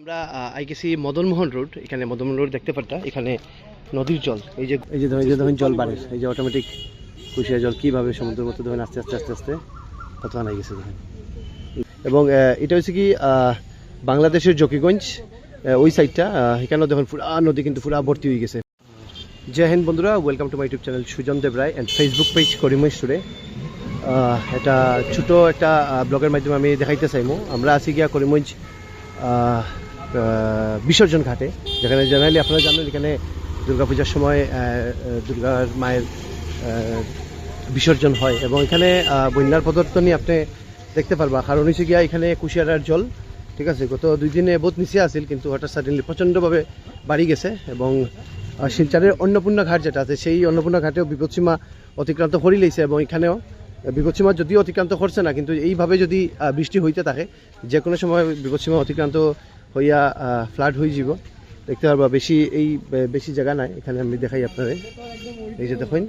আমরা আই গেছি মদনমোহন রোড এখানে মদনমোহন রোড দেখতে পারতা এখানে নদীর জল এই যে এই যে ধরুন- যে ধরুন জল বাড়ে এই যে অটোমেটিক কুশিয়া জল কীভাবে সমুদ্রের মতো ধরুন আস্তে আস্তে আস্তে আস্তে কত আনা গেছে ধরুন। এবং এটা হচ্ছে কি বাংলাদেশের জকিগঞ্জ ওই সাইডটা এখানেও দেখুন পুরা নদী কিন্তু পুরা ভর্তি হয়ে গেছে। জয় হিন্দ বন্ধুরা welcome to my YouTube channel Sujan Deb Roy and Facebook page করিময় স্টোরে এটা ছোট একটা ব্লগের মাধ্যমে আমি দেখাইতে চাইমু। আমরা আছি গিয়া আহ, বিসর্জন ঘাটে, যেখানে জেনারেলি আপনারা জানেন এখানে দুর্গাপূজার সময় দুর্গার মায়ের বিসর্জন হয়। এবং এখানে বন্যার পদর্তনই আপনি দেখতে পারবা। কারণ হচ্ছে গিয়া এখানে কুশিয়ারার জল, ঠিক আছে? গত দুই দিনে বহুত নিচে আছিল, কিন্তু হঠাৎ সাডেনলি প্রচণ্ডভাবে বাড়ি গেছে এবং শিলচরের অন্নপূর্ণা ঘাট যেটা আছে, সেই অন্নপূর্ণা ঘাটেও বিপদসীমা অতিক্রান্ত করে লইছে এবং এখানেও বিপদসীমা যদিও অতিক্রান্ত করছে না, কিন্তু এইভাবে যদি বৃষ্টি হইতে থাকে যে কোনো সময় বিপদসীমা অতিক্রান্ত হইয়া ফ্লাড হয়ে যাব দেখতে পারবা বেশি এই বেশি জায়গা নাই। এখানে আমি দেখাই আপনারে এই যে দেখুন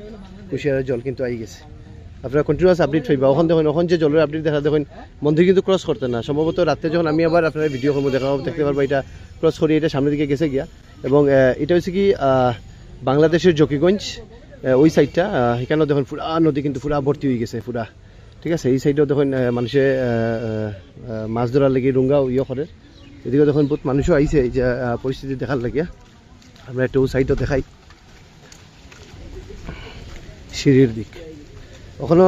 কুশিয়ারের জল কিন্তু আই গেছে। আপনারা কন্টিনিউয়াস আপডেট হইবা ওখান দেখুন ওখান যে জলের আপডেট দেখা দেখুন মন্দির কিন্তু ক্রস করতে না। সম্ভবত রাতে যখন আমি আবার আপনার ভিডিও করব দেখা দেখতে পারব এটা ক্রস করে এটা সামনের দিকে গেছে গিয়া। এবং এটা হচ্ছে কি বাংলাদেশের জকিগঞ্জ ওই সাইডটা আহ, এখানেও দেখুন পুরা নদী কিন্তু পুরা ভর্তি হয়ে গেছে পুরা। ঠিক আছে? এই সাইডেও দেখুন মানুষে মাছ ধরার লেগে ডুঙ্গাও ইয়ে করে। এদিকে দেখুন বহুত মানুষও আইছে যে পরিস্থিতি দেখার লাগিয়া। আমরা একটু সাইডও দেখাই। সিঁড়ির দিক। ওখানে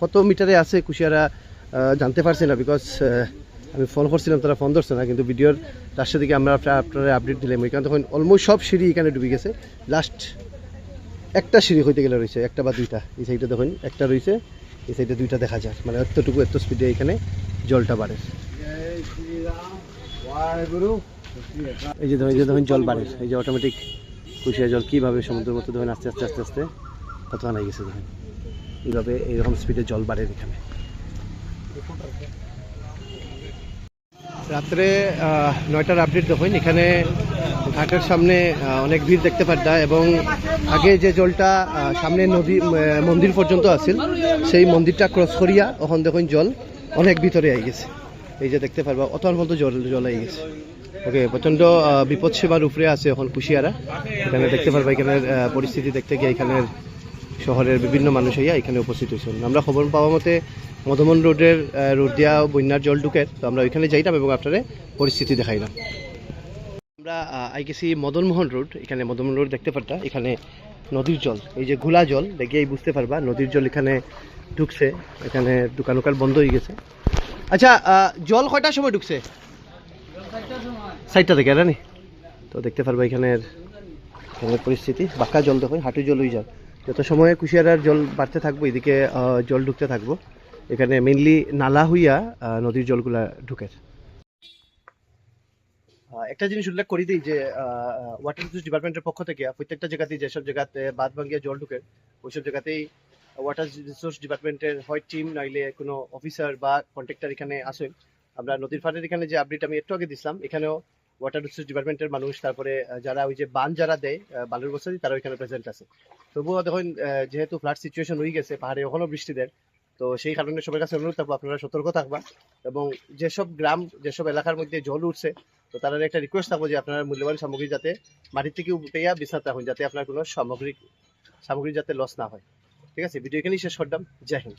কত মিটারে আছে কুশিয়ারা জানতে পারছি না বিকজ আমি ফোন করছিলাম, তারা ফোন ধরছে না, কিন্তু ভিডিওর লাস্টের দিকে আমরা আপনার আপডেট দিলাম? ওইখানে তখন অলমোস্ট সব সিঁড়ি এখানে ডুবে গেছে। লাস্ট একটা সিঁড়ি হইতে গেলে রয়েছে, একটা বা দুইটা। এই সাইডে দেখুন, একটা রয়েছে, এই সাইডে দুইটা দেখা যায় মানে এতটুকু, এত স্পিডে এখানে জলটা বাড়ে। এই যে এই যে দেখুন জল বাড়ে এই যে অটোমেটিক কুশিয়া জল কীভাবে সমুদ্রের মতো দেখুন আস্তে আস্তে আস্তে আস্তে কত আনা গেছে দেখুন এইভাবে এইরকম স্পিডে জল বাড়ে এখানে। রাত্রে আহ, নয়টার আপডেট দেখুন এখানে ঘাটের সামনে অনেক ভিড় দেখতে পারতা এবং আগে যে জলটা আহ, সামনে নদী মন্দির পর্যন্ত আছিল সেই মন্দিরটা ক্রস করিয়া ওখান দেখুন জল অনেক ভিতরে আই গেছে। এই যে দেখতে পারবা অতর মতো জল জল আই গেছে। ওকে প্রচণ্ড বিপদ সেবার উপরে আছে এখন কুশিয়ারা। এখানে দেখতে পারবা এখানের আহ, পরিস্থিতি দেখতে গিয়ে এখানের শহরের বিভিন্ন মানুষ হইয়া এখানে উপস্থিত হয়েছেন আমরা খবর পাওয়া মতে মধুমন রোডের রোড দিয়া বন্যার জল ঢুকে তো আমরা ওইখানে যাইতাম এবং আপনারা পরিস্থিতি দেখাইলাম। আমরা আই গেছি মদনমোহন রোড এখানে মদনমোহন রোড দেখতে পারতা এখানে নদীর জল এই যে ঘোলা জল দেখিয়েই বুঝতে পারবা নদীর জল এখানে ঢুকছে। এখানে দোকান উকান বন্ধ হয়ে গেছে। আচ্ছা জল কয়টার সময় ঢুকছে? সাইডটা থেকে রানি তো দেখতে পারব এখানের এখানের পরিস্থিতি। বাঁকা জল দেখো হাঁটু জল। হয়ে যায় যত সময়ে কুশিয়ারার জল বাড়তে থাকব, এদিকে জল ঢুকতে থাকব। এখানে মেনলি নালা হইয়া নদীর জলগুলা ঢুকে। একটা জিনিস উল্লেখ করি দিই যে ওয়াটার রিসোর্স ডিপার্টমেন্টের পক্ষ থেকে প্রত্যেকটা জায়গাতেই যেসব জায়গাতে বাদ ভাঙ্গিয়া জল ঢুকে, ওইসব জায়গাতেই ওয়াটার রিসোর্স ডিপার্টমেন্টের হয় টিম নাইলে কোনো অফিসার বা কন্ট্রাক্টর এখানে আসেন আমরা নদীর ফাটের এখানে যে আপডেট আমি একটু আগে দিছিলাম এখানেও ওয়াটার রিসোর্স ডিপার্টমেন্টের মানুষ তারপরে যারা ওই যে বান যারা দেয় বালুর বস্তা তারা ওইখানে প্রেজেন্ট আছে তবুও দেখুন যেহেতু ফ্লাড সিচুয়েশন হয়ে গেছে পাহাড়ে ওখানেও বৃষ্টি দেয় তো সেই কারণে সবার কাছে অনুরোধ থাকব, আপনারা সতর্ক থাকবা। এবং যেসব গ্রাম, যেসব এলাকার মধ্যে জল উঠছে, তো তারা একটা রিকোয়েস্ট থাকব যে আপনার মূল্যবান সামগ্রী যাতে মাটির থেকে উঠেয়া বিছাতে রাখুন যাতে আপনার কোনো সামগ্রিক, সামগ্রী যাতে লস না হয়। ঠিক আছে? ভিডিও এখানেই শেষ করলাম। জয় হিন্দ।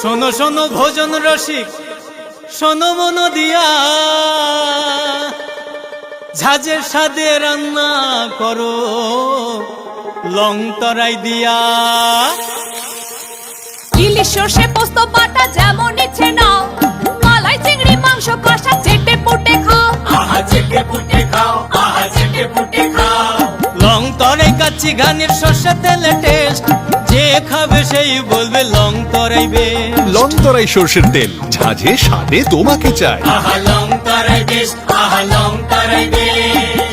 শোনো শোনো ভোজন রসিক। শোনো মন দিয়া। ঝাঁঝের সাদে রান্না করো লং তরাই দিয়া। ইলিশ সর্ষে পোস্ত বাটা যেমন ইচ্ছে নাও। মালাই চিংড়ি মাংস কষা চেটে পুটে খাও। আহা চেটে পুটে খাও আহা চেটে পুটে খাও তরাই গানের ঘানির সর্ষে তেলে টেস্ট যে খাবে সেই বলবে লং তরাইবে। লং তরাই সর্ষের তেল। ঝাঁঝে স্বাদে তোমাকে চাই। আহা লং তরাই বেশ আহা লং তরাই বেশ